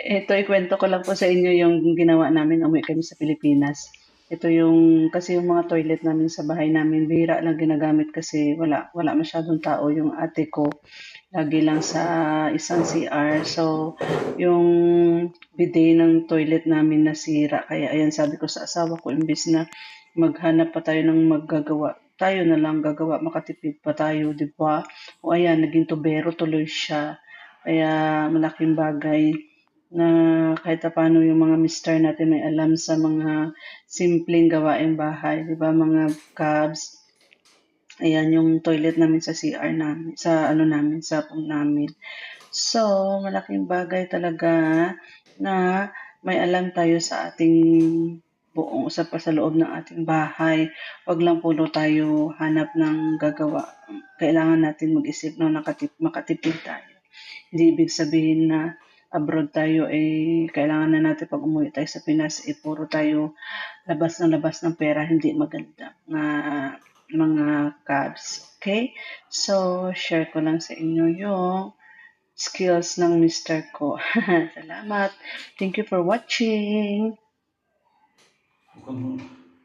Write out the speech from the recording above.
Ito ikwento ko lang po sa inyo yung ginawa namin umuwi kami sa Pilipinas. Ito yung kasi yung mga toilet namin sa bahay namin bihira lang ginagamit kasi wala wala masyadong tao yung ate ko. Lagi lang sa isang CR. So yung bidet ng toilet namin nasira. Kaya ayan sabi ko sa asawa ko imbis na maghanap pa tayo ng maggagawa tayo na lang gagawa, makatipid pa tayo, di ba? O ayan, naging tubero tuloy siya. Kaya malaking bagay na kahit pa paano yung mga mister natin may alam sa mga simpleng gawaing bahay, di ba? Mga cabs, Ayan yung toilet namin sa CR namin, sa ano namin, sa room namin. So, malaking bagay talaga na may alam tayo sa ating buong sa pa sa loob ng ating bahay. Wag lang puro tayo hanap ng gagawa. Kailangan natin mag-isip na nakatip, makatipid tayo. Hindi ibig sabihin na abroad tayo eh kailangan na natin pag umuwi tayo sa Pinas eh puro tayo labas ng labas ng pera hindi maganda na mga cabs. Okay? So, share ko lang sa inyo yung skills ng mister ko. Salamat. Thank you for watching. Mo-